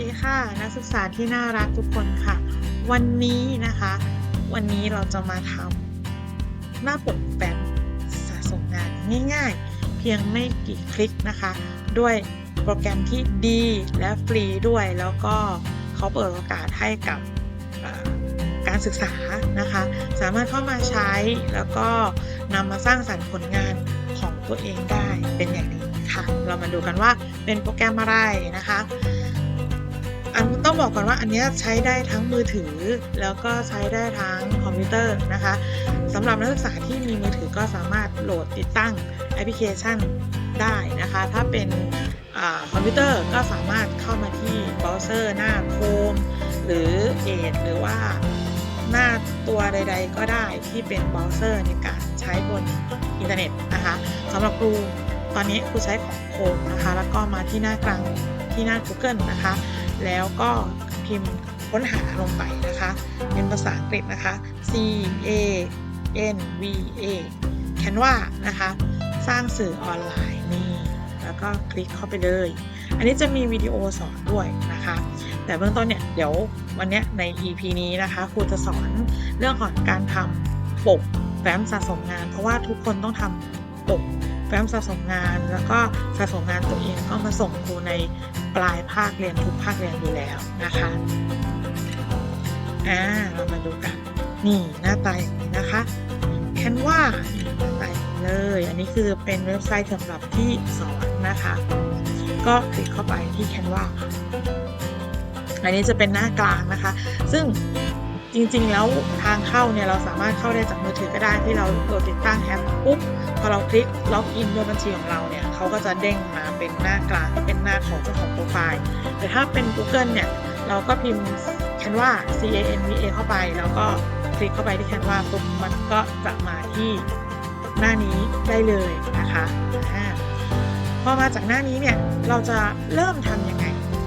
ดีค่ะ นักศึกษาที่น่ารักทุกคนค่ะ วันนี้นะคะ วันนี้เราจะมาทำหน้าปกแฟ้มสะสมงานง่ายๆ เพียงไม่กี่คลิกนะคะ ด้วยโปรแกรมที่ดีและฟรีด้วยแล้วก็เขาเปิดโอกาสให้กับการศึกษานะคะ สามารถเข้ามาใช้แล้วก็นำมาสร้างสรรค์ผลงานของตัวเองได้เป็นอย่างดีค่ะ เรามาดูกันว่าเป็นโปรแกรมอะไรนะคะ อันต้องบอกก่อนว่าอันนี้ใช้ได้ทั้งมือถือ แล้วก็ใช้ได้ทั้งคอมพิวเตอร์นะคะสำหรับนักศึกษาที่มีมือถือก็สามารถโหลดติดตั้งแอปพลิเคชันได้นะคะ ถ้าเป็นอคอมพิวเตอร์ก็สามารถเข้ามาที่เบราว์เซอร์หน้าโคมหรือเอดหรือว่าหน้าตัวใด ๆ ก็ได้ที่เป็นเบราว์เซอร์ในการใช้บนอินเทอร์เน็ตนะคะสำหรับครูตอนนี้ครูใช้ของโคมนะคะ แล้วก็มาที่หน้ากลางที่หน้า Google นะคะ แล้วก็พิมพ์ค้นหาลงไปนะคะ เป็นภาษาอังกฤษนะคะ C A N V A Canva นะคะ สร้างสื่อออนไลน์นี่แล้วก็คลิกเข้าไปเลย อันนี้จะมีวิดีโอสอนด้วยนะคะ แต่เบื้องต้นเนี่ยเดี๋ยววันนี้ใน EP นี้นะคะครูจะสอนเรื่องของการทำปกแฟ้มสะสมงาน เพราะว่าทุกคนต้องทำปก แฟ้มสะสมงาน แล้วก็สะสมงานตัวเองก็มาส่งครูในปลายภาคเรียนทุกภาคเรียนอยู่แล้วนะคะอ่าเรามาดูกัน นี่หน้าตาอย่างนี้นะคะ Canva นี่หน้าตาอย่างนี้เลย อันนี้คือเป็นเว็บไซต์สำหรับที่สอนนะคะ ก็คลิกเข้าไปที่ Canva อันนี้จะเป็นหน้ากลางนะคะ ซึ่งจริงๆ แล้วทางเข้าเนี่ยเราสามารถเข้าได้จากมือถือก็ได้ที่เราโหลดติดตั้งแอปปุ๊บ อเราคลิกล็อกอินด้วยบัญชีของเราเนี่ยเขาก็จะเด้งมาเป็นหน้ากลางเป็นหน้าของเจ้าของโปรไฟล์แต่ถ้าเป็น Google เนี่ยเราก็พิมพ์ Canva C A N V A เข้าไป แล้วก็คลิกเข้าไปที่ Canva ปุ๊บมันก็จะมาที่หน้านี้ได้เลยนะคะพอมาจากหน้านี้เนี่ยเราจะเริ่มทำยังไง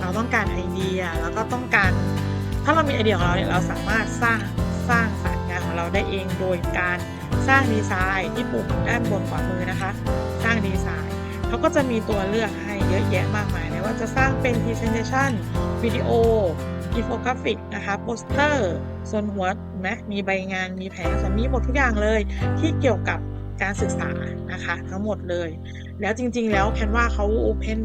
เราต้องการไอเดียแล้วก็ต้องการ ถ้าเรามีไอเดียของเราเนี่ยเราสามารถสร้างสร้างสรรค์งานของเราได้เองโดยการ สร้างดีไซน์ที่ปุ่มด้านบนขวามือนะคะ สร้างดีไซน์เขาก็จะมีตัวเลือกให้เยอะแยะมากมายไม่ว่าจะสร้างเป็น Presentation วิดีโออินโฟกราฟิกนะคะโปสเตอร์ส่วนหัวแมมีใบงานมีแผนสมีหมดทุกอย่างเลย ที่เกี่ยวกับการศึกษานะคะทั้งหมดเลย แล้วจริง ๆ แล้วแคนว่าเขาโอเพน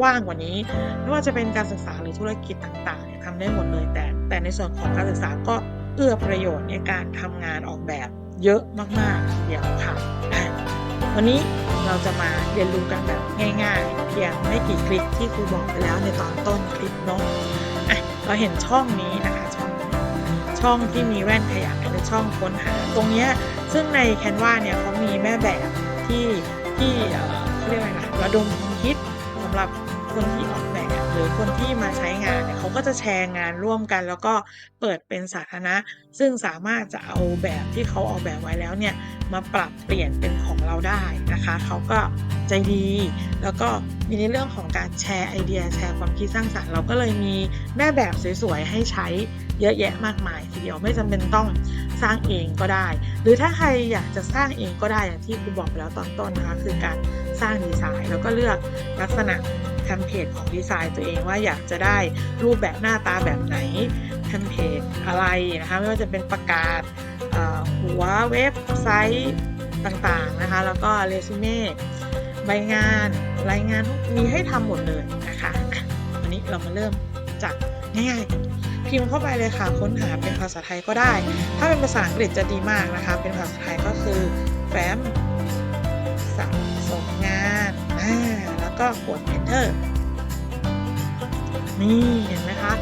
กว้างกว่านี้ ไม่ว่าจะเป็นการศึกษาหรือธุรกิจต่างๆทำได้หมดเลยแต่ แต่ในส่วนของการศึกษาก็เอื้อประโยชน์ในการทำงานออกแบบ เยอะมากๆทีเดียวค่ะ วันนี้เราจะมาเรียนรู้กันแบบง่าย ๆ เพียงไม่กี่คลิกที่ครูบอกไปแล้วในตอนต้นคลิปเนาะอะเราเห็นช่องนี้นะคะช่องช่องที่มีแว่นขยายหรือช่องค้นหาตรงเนี้ยซึ่งใน Canva เนี่ยเขามีแม่แบบที่ที่เขาเรียกว่าไงนะระดมความคิดสำหรับคนที่ออก หรือคนที่มาใช้งานเนี่ยเขาก็จะแชร์งานร่วมกัน แล้วก็เปิดเป็นสาธารณะ ซึ่งสามารถจะเอาแบบที่เขาออกแบบไว้แล้วเนี่ยมาปรับเปลี่ยนเป็นของเราได้นะคะ เขาก็ใจดี แล้วก็มีในเรื่องของการแชร์ไอเดียแชร์ความคิดสร้างสรรค์เราก็เลยมีแม่แบบสวยๆให้ใช้เยอะแยะมากมายทีเดียวไม่จำเป็นต้องสร้างเองก็ได้ หรือถ้าใครอยากจะสร้างเองก็ได้อย่างที่ครูบอกไปแล้วตอนต้นนะคะคือการสร้างดีไซน์แล้วก็เลือกลักษณะ ทมเพลตของดีไซน์ตัวเองว่าอยากจะได้รูปแบบหน้าตาแบบไหนทมเพลตอะไรนะคะไม่ว่าจะเป็นประกาศหัวเว็บไซต์ต่างๆนะคะ แล้วก็เรซูเม่ใบงานรายงานมีให้ทำหมดเลยนะคะวันนี้เรามาเริ่มจากง่ายๆพิมพ์เข้าไปเลยค่ะค้นหาเป็นภาษาไทยก็ได้ ถ้าเป็นภาษาอังกฤษจะดีมากนะคะ เป็นภาษาไทยก็คือแฟ้มสะสมงานอ่า ก็กด enter นี่เห็นไหมคะ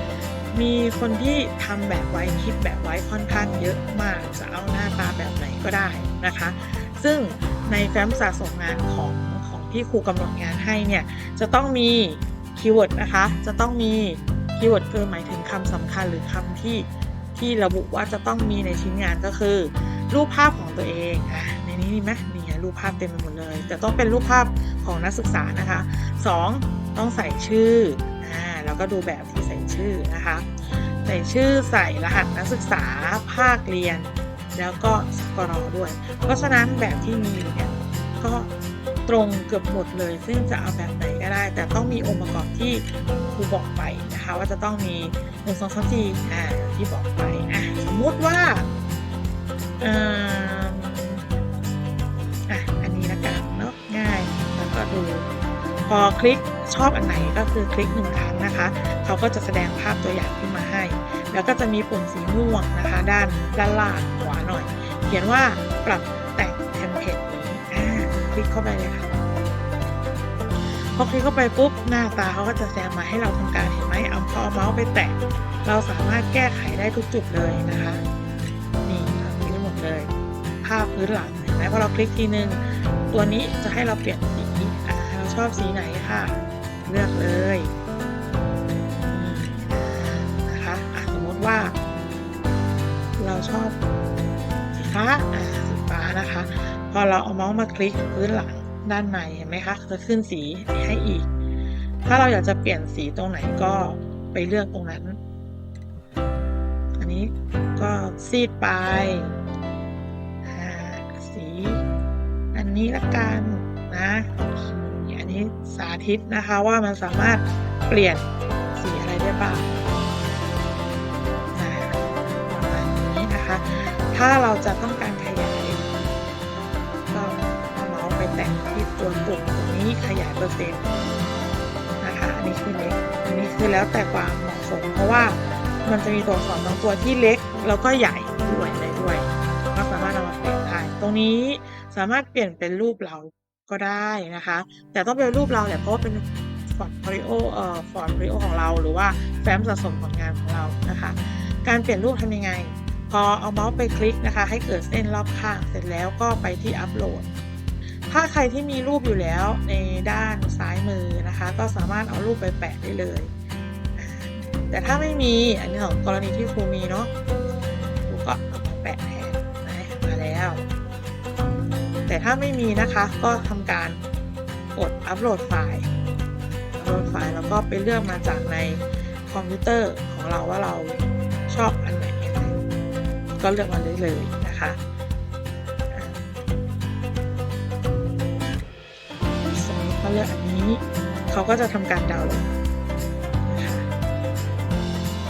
มีคนที่ทำแบบไว้คิดแบบไว้ค่อนข้างเยอะมาก จะเอาหน้าตาแบบไหนก็ได้นะคะ ซึ่งในแฟ้มสะสมงานของของที่ครูกำหนดงานให้เนี่ย จะต้องมีคีย์เวิร์ดนะคะ จะต้องมีคีย์เวิร์ดคือหมายถึงคำสำคัญหรือคำที่ที่ระบุว่าจะต้องมีในชิ้นงานก็คือ รูปภาพของตัวเองอะ นนี้มีไหมนี่ไงรูปภาพเต็มไปหมดเลย แต่ต้องเป็นรูปภาพของนักศึกษานะคะสองต้องใส่ชื่ออ่าแล้วก็ดูแบบที่ใส่ชื่อนะคะ ใส่ชื่อใส่รหัสนักศึกษาภาคเรียน แล้วก็สกรอด้วย เพราะฉะนั้นแบบที่มีอยู่เนี่ยก็ตรงเกือบหมดเลย ซึ่งจะเอาแบบไหนก็ได้ แต่ต้องมีองค์ประกอบที่ครูบอกไปนะคะ ว่าจะต้องมี1 2 3 4อ่าที่บอกไปอะสมมุติว่าเอ่อ อคลิกชอบอันไหนก็คือคลิกหนึ่งครั้งนะคะ เขาก็จะแสดงภาพตัวอย่างขึ้นมาให้ แล้วก็จะมีปุ่มสีม่วงนะคะ ด้านด้านล่างขวาหน่อย เขียนว่าปรับแต่งเทมเพลตนี้อ่าคลิกเข้าไปเลยค่ะพอคลิกเข้าไปปุ๊บหน้าตาเขาก็จะแสดงมาให้เราทำการเห็นไหมเอาพอเอาเมาส์ไปแตะเราสามารถแก้ไขได้ทุกจุดเลยนะคะ นี่เราคลิกได้หมดเลย ภาพพื้นหลังเห็นไหมพอเราคลิกทีนึง ตัวนี้จะให้เราเปลี่ยนสี ชอบสีไหนค่ะ เลือกเลยนะคะะสมมติว่า เราชอบสีฟ้าสีฟ้านะคะ พอเราเอาเมาส์มาคลิกพื้นหลังด้านในเห็นไหมคะจะขึ้นสีให้อีก ถ้าเราอยากจะเปลี่ยนสีตรงไหนก็ไปเลือกตรงนั้น อันนี้ก็ซีดไปสีอันนี้ละกันนะ นนี้สาธิตนะคะว่ามันสามารถเปลี่ยนสีอะไรได้บ้างอ่าประมาณนี้นะคะ ถ้าเราจะต้องการขยายก็เอาเมาส์ไปแตะที่ตัวปุ่มตรงนี้ขยายเปอร์เซ็นต์นะคะอันนี้คือเล็กอันนี้คือแล้วแต่ความเหมาะสม เพราะว่ามันจะมีตัวอักษรบางตัวที่เล็กแล้วก็ใหญ่ด้วยได้ด้วยก็สามารถเอามาเปลี่ยนได้ตรงนี้สามารถเปลี่ยนเป็นรูปเรา ก็ได้นะคะ แต่ต้องเป็นรูปเราแหละเพราะว่าเป็นฟอนต์ริโอเอ่อฟอนต์ริโอของเราหรือว่าแฟ้มสะสมผลงานของเรานะคะ การเปลี่ยนรูปทำยังไง พอเอาเมาส์ไปคลิกนะคะ ให้เกิดเส้นรอบข้างเสร็จแล้วก็ไปที่อัปโหลด ถ้าใครที่มีรูปอยู่แล้วในด้านซ้ายมือนะคะ ก็สามารถเอารูปไปแปะได้เลย แต่ถ้าไม่มีอันนี้ของกรณีที่ครูมีเนาะครูก็เอามาแปะแทนนะมาแล้ว แต่ถ้าไม่มีนะคะ ก็ทำการกดอัปโหลดไฟล์ อัปโหลดไฟล์แล้วก็ไปเลือกมาจากในคอมพิวเตอร์ของเราว่าเราชอบอันไหน ก็เลือกมาได้เลยนะคะอ่าสมมติเขาเลือกอันนี้ เขาก็จะทำการดาวน์โหลด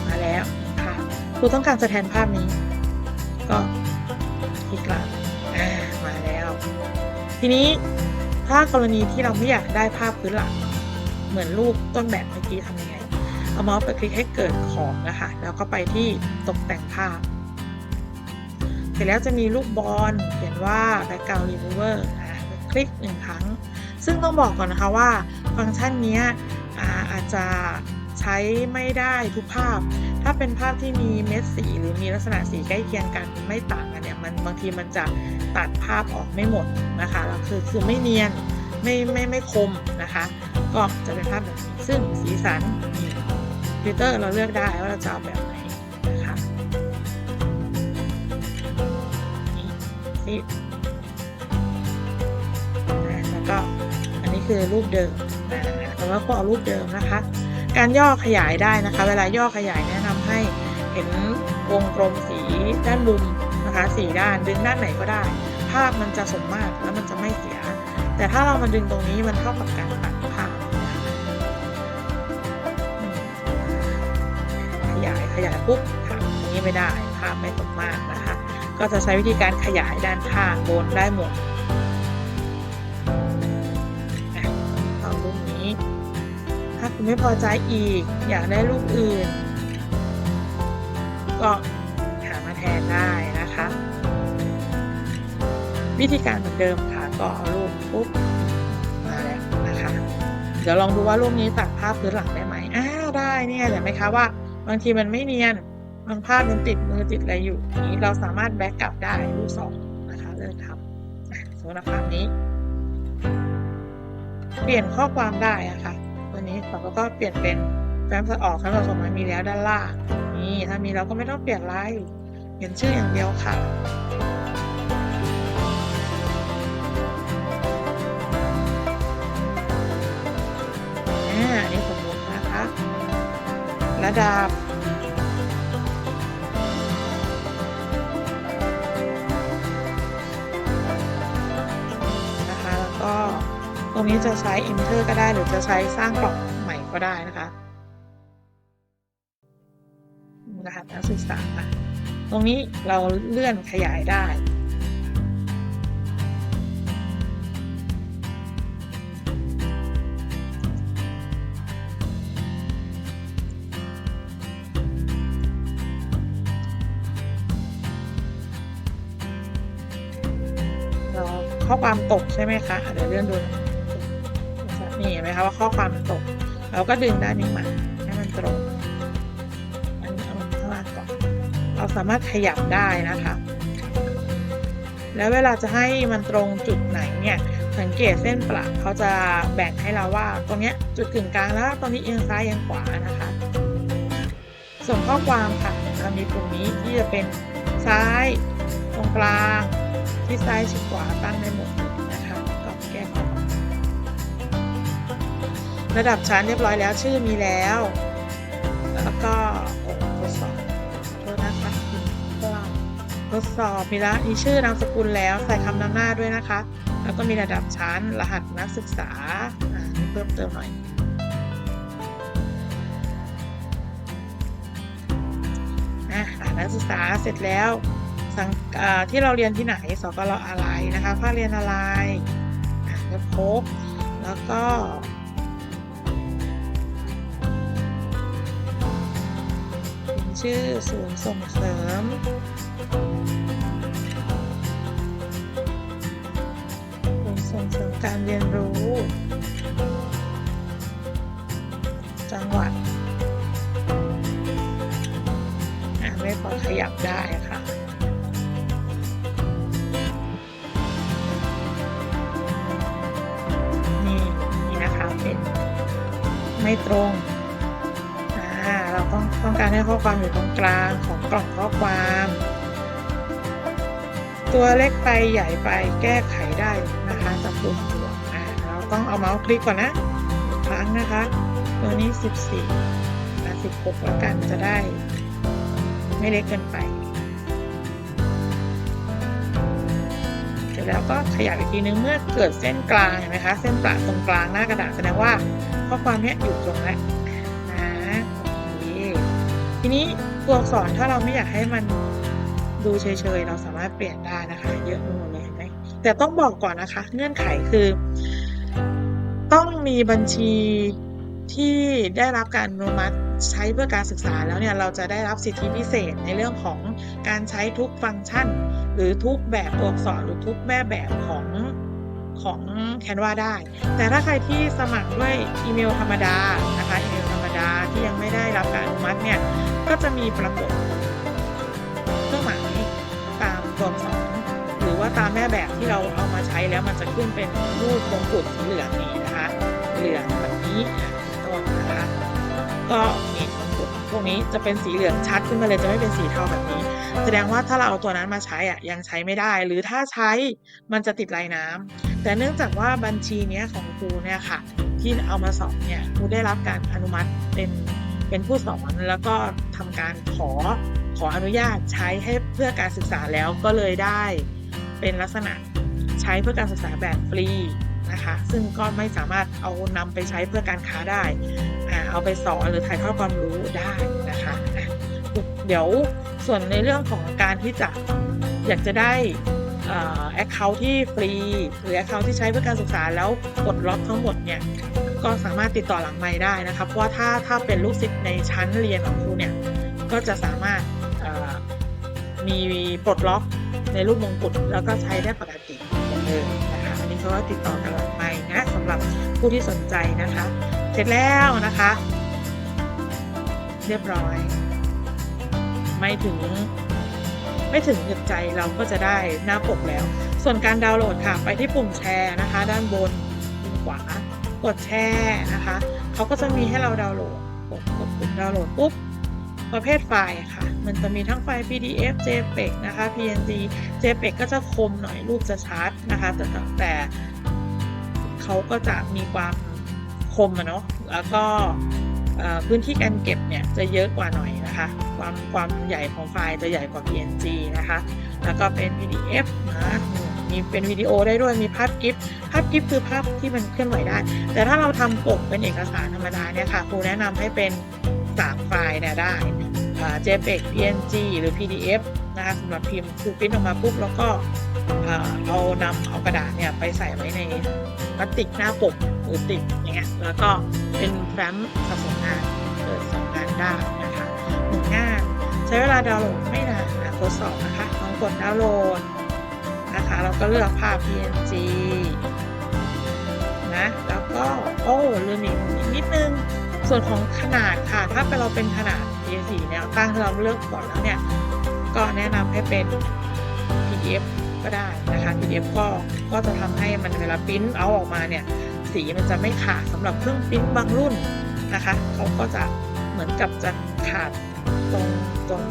มาแล้วค่ะครูต้องการจะแทนภาพนี้ ก็คลิกลับอ่า ทีนี้ถ้ากรณีที่เราไม่อยากได้ภาพพื้นหลัง เหมือนรูปต้นแบบเมื่อกี้ทำยังไง เอาเมาส์ไปคลิกให้เกิดของนะคะแล้วก็ไปที่ตกแต่งภาพ เสร็จแล้วจะมีรูปบอลเขียนว่า background remover อะคลิกหนึ่งครั้ง ซึ่งต้องบอกก่อนนะคะว่าฟังก์ชันนี้อาอาจจะใช้ไม่ได้ทุกภาพ ถ้าเป็นภาพที่มีเม็ดสีหรือมีลักษณะสีใกล้เคียงกันไม่ต่าง มันบางทีมันจะตัดภาพออกไม่หมดนะคะแล้วคือคือไม่เนียนไม่ไม่ไม่คมนะคะ ก็จะเป็นภาพแบบนี้ซึ่งสีสันฟิลเตอร์เราเลือกได้ว่าเราจะเอาแบบไหนนะคะนี่นี่แล้วก็อันนี้คือรูปเดิมแต่ว่าก็เอารูปเดิมนะคะ การย่อขยายได้นะคะ เวลาย่อขยายแนะนำให้เห็นวงกลมสีด้านมุม นะคะสีด้านดึงด้านไหนก็ได้ ภาพมันจะสมมาตรแล้วมันจะไม่เสีย แต่ถ้าเรามาดึงตรงนี้มันเท่ากับการตัดภาพนะคะขยายขยายปุ๊บทำอย่างนี้ไม่ได้ ภาพไม่สมมาตรนะคะ ก็จะใช้วิธีการขยายด้านข้างบนได้หมดอ่อรูปนี้ ถ้าคุณไม่พอใจอีก อยากได้รูปอื่น ก็หามาแทนได้ วิธีการเหมือนเดิมค่ะ ก็เอารูปปุ๊บมาแล้วนะคะเดี๋ยวลองดูว่ารูปนี้ตัดภาพพื้นหลังได้ไหมอ้าวได้เนี่ยเห็นไหมคะว่า บางทีมันไม่เนียนบางภาพมันติดมือติดอะไรอยู่นี้เราสามารถแบ็กกลับได้รูปสองนะคะเริ่มทำสมมติว่าภาพนี้ เปลี่ยนข้อความได้อะค่ะตัวนี้เราก็เปลี่ยนเป็นแฟ้มสะออกแฟ้มสะสมมันมีแล้วด้านล่างนี่ถ้ามีเราก็ไม่ต้องเปลี่ยนอะไรเปลี่ยนชื่ออย่างเดียวค่ะ ระดับนะคะ แล้วก็ตรงนี้จะใช้ enter ก็ได้หรือจะใช้สร้างกล่องใหม่ก็ได้นะคะรหัสนักศึกษาค่ะตรงนี้เราเลื่อนขยายได้ ข้อความตกใช่ไหมคะเดี๋ยวเลื่อนดูนี่เห็นไหมคะว่าข้อความมันตก เราก็ดึงด้านนี้มาให้มันตรงอันนี้เอาข้างล่างก่อนเราสามารถขยับได้นะคะ แล้วเวลาจะให้มันตรงจุดไหนเนี่ยสังเกตเส้นประเขาจะแบ่งให้เราว่าตรงเนี้ยจุดกึ่งกลางแล้วตรงนี้เอียงซ้ายเอียงขวานะคะ ส่วนข้อความค่ะเรามีปุ่มนี้ที่จะเป็นซ้าย ตรงกลาง ที่ซ้ายชิดขวาตั้งได้หมดนะคะก็แก้ข้อความระดับชั้นเรียบร้อยแล้วชื่อมีแล้ว แล้วก็ทดสอบโทษนะคะก็ทดสอบมีแล้วมีชื่อนามสกุลแล้วใส่คำนำหน้าด้วยนะคะ แล้วก็มีระดับชั้นรหัสนักศึกษาอ่าเพิ่มเติมหน่อยอะอ่านักศึกษาเสร็จแล้ว สังที่เราเรียนที่ไหนสกลอะไรนะคะภาคเรียนอะไรอะพบแล้วก็เป็นชื่อศูนย์ส่งเสริม ศูนย์ส่งเสริมการเรียนรู้ จังหวัดอะไม่พอขยับได้ค่ะ ไม่ตรงเราต้องต้องการให้ข้อความอยู่ตรงกลางของกล่องข้อความ ตัวเล็กไปใหญ่ไปแก้ไขได้นะคะจากปุ่มบวเราต้องเอาเมาส์คลิกก่อนนะครั้งนะคะ ตัวนี้ 14อะ16แล้วกันจะได้ ไม่เล็กเกินไปเสร็จแล้วก็ขยับอีกทีนึงเมื่อเกิดเส้นกลางเห็นไหมคะ เส้นประตรงกลางหน้ากระดาษแสดงว่า ข้อความเนี้ยอยู่ตรงแล้นะโอเคทีนี้ตัวอักษรถ้าเราไม่อยากให้มันดูเฉยๆ เราสามารถเปลี่ยนได้นะคะ เยอะไปหมดเลยเห็นไหมแต่ต้องบอกก่อนนะคะ เงื่อนไขคือ ต้องมีบัญชีที่ได้รับการอนุมัติใช้เพื่อการศึกษาแล้วเนี่ยเราจะได้รับสิทธิพิเศษในเรื่องของการใช้ทุกฟังก์ชัน หรือทุกแบบตัวอักษรหรือทุกแม่แบบของ ของ Canva ได้ แต่ถ้าใครที่สมัครด้วยอีเมลธรรมดานะคะอีเมลธรรมดาที่ยังไม่ได้รับการอนุมัติเนี่ยก็จะมีปรากฏเครื่องหมายตามตัวอักษรหรือว่าตามแม่แบบที่เราเอามาใช้แล้วมันจะขึ้นเป็นรูปมงกุฎสีเหลืองนี้นะคะเหลืองแบบนี้ตัวนะคะก็นี่มงกุฎพวกนี้จะเป็นสีเหลืองชัดขึ้นมาเลยจะไม่เป็นสีเทาแบบนี้ แสดงว่าถ้าเราเอาตัวนั้นมาใช้อะยังใช้ไม่ได้ หรือถ้าใช้มันจะติดลายน้ำ แต่เนื่องจากว่าบัญชีเนี้ยของครูเนี่ยค่ะ ที่เอามาสอนเนี่ยครูได้รับการอนุมัติเป็นเป็นผู้สอนแล้วก็ทำการขอขออนุญาตใช้ให้เพื่อการศึกษาแล้วก็เลยได้เป็นลักษณะใช้เพื่อการศึกษาแบบฟรีนะคะซึ่งก็ไม่สามารถเอานำไปใช้เพื่อการค้าได้ เอาไปสอนหรือถ่ายทอดความรู้ได้นะคะเดี๋ยวส่วนในเรื่องของการที่จะอยากจะได้ แอคเคาท์ที่ฟรี หรือแอคเคาท์ที่ใช้เพื่อการศึกษาแล้วกดล็อกทั้งหมดเนี่ยก็สามารถติดต่อหลังไม้ได้นะคะเพราะว่าถ้าถ้าเป็นลูกศิษย์ในชั้นเรียนของครูเนี่ยก็จะสามารถมีปลดล็อกในรูปมงกุฎแล้วก็ใช้ได้ปกติเหมือนเดิมนะคะอันนี้เขาก็ติดต่อกันหลังไม้นะสำหรับผู้ที่สนใจนะคะ เสร็จแล้วนะคะ เรียบร้อย ไม่ถึง ไม่ถึงหยุดใจเราก็จะได้หน้าปกแล้ว ส่วนการดาวน์โหลดค่ะไปที่ปุ่มแชร์นะคะ ด้านบนมุมขวากดแชร์นะคะเขาก็จะมีให้เราดาวน์โหลดกดกดปุ่มดาวน์โหลดปุ๊บประเภทไฟล์ค่ะ มันจะมีทั้งไฟล์ PDF JPEG นะคะ PNG JPEG ก็จะคมหน่อยรูปจะชัดนะคะ แต่แต่เขาก็จะมีความคมอะเนาะแล้วก็ พื้นที่การเก็บเนี่ยจะเยอะกว่าหน่อยนะคะ ความความใหญ่ของไฟล์จะใหญ่กว่า PNG นะคะ แล้วก็เป็น PDF นะมีเป็นวิดีโอได้ด้วยมีภาพกิฟภาพกิฟคือภาพที่มันเคลื่อนไหวได้ แต่ถ้าเราทำปกเป็นเอกสารธรรมดาเนี่ยค่ะครูแนะนำให้เป็น3ไฟล์เนี่ยได้ JPEG PNG หรือ PDF นะคะสำหรับพิมพ์คือพิมพ์ออกมาปุ๊บแล้วก็ นำเอากระดาษเนี่ยไปใส่ไว้ในพลาสติกหน้าปกหรือติดอย่างเงี้ยแล้วก็เป็นแฟ้มสะสมงานเปิดสองงานได้นะคะหนึ่งงานใช้เวลาดาวน์โหลดไม่นานนะทดสอบนะคะลองกดดาวน์โหลดนะคะแล้วก็เลือกภาพ PNG นะแล้วก็โอ้ลืมอีกนิดนึงส่วนของขนาดค่ะ ถ้าเป็นเราเป็นขนาด A4 แนวตั้งที่เราเลือกก่อนแล้วเนี่ย ก็แนะนำให้เป็น PDF ก็ได้นะคะ PDF ก็ก็จะทำให้มันเวลาปริ้นเอาออกมาเนี่ยสีมันจะไม่ขาดสำหรับเครื่องปริ้นบางรุ่นนะคะเขาก็จะเหมือนกับจะขาดตรงตรง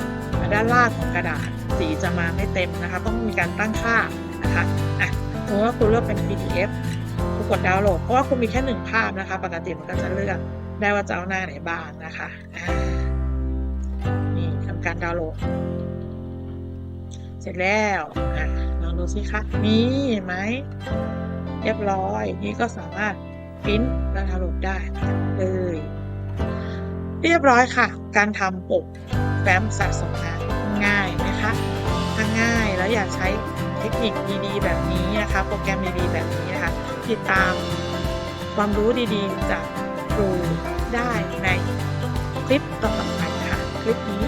ด้านล่างของกระดาษสีจะมาไม่เต็มนะคะ ต้องมีการตั้งค่านะคะอะสมมติว่าคุณเลือกเป็น PDF คุณกดดาวน์โหลดเพราะว่าคุณมีแค่หนึ่งภาพนะคะ ปกติมันก็จะเลือกได้ว่าจะเอาหน้าไหนบ้างนะคะนี่ทำการดาวน์โหลด เสร็จแล้วอลองดูสิคะนี่เห็นไหมเรียบร้อยนี่ก็สามารถปริ้นและดาวน์โหลดได้เลย เรียบร้อยค่ะ การทำปกแฟ้มสะสมงานง่ายนะคะถ้าง่ายแล้วอยากใช้เทคนิคดีๆ แบบนี้นะคะ โปรแกรมดีๆแบบนี้นะคะ ติดตามความรู้ดีๆจากครูได้ในคลิปต่อๆไปค่ะคลิปนี้